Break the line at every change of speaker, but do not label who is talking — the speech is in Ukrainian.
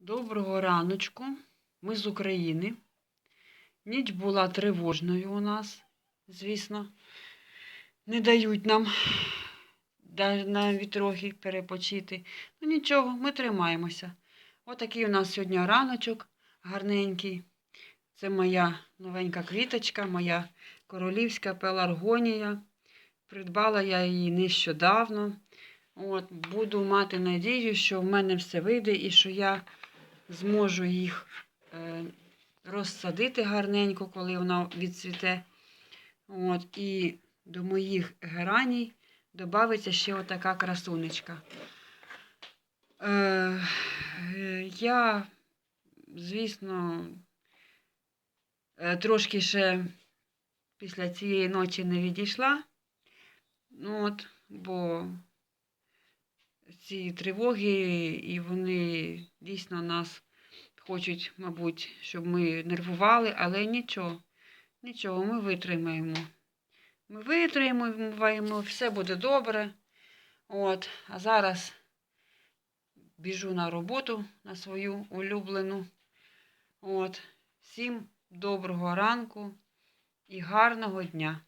Доброго раночку. Ми з України. Ніч була тривожною у нас, звісно. Не дають нам навіть трохи перепочити. Ну нічого, ми тримаємося. Отакий у нас сьогодні раночок гарненький. Це моя новенька квіточка, моя королівська пеларгонія. Придбала я її нещодавно. От, буду мати надію, що в мене все вийде і що я зможу їх е, розсадити гарненько, коли вона відцвіте. От, і до моїх гераній додається ще отака красунечка. Е, е, я, звісно, е, трошки ще після цієї ночі не відійшла. Ну, от, бо ці тривоги, і вони дійсно нас хочуть, мабуть, щоб ми нервували, але нічого, нічого, ми витримаємо. Ми витримаємо, все буде добре. От, а зараз біжу на роботу на свою улюблену. От, всім доброго ранку і гарного дня.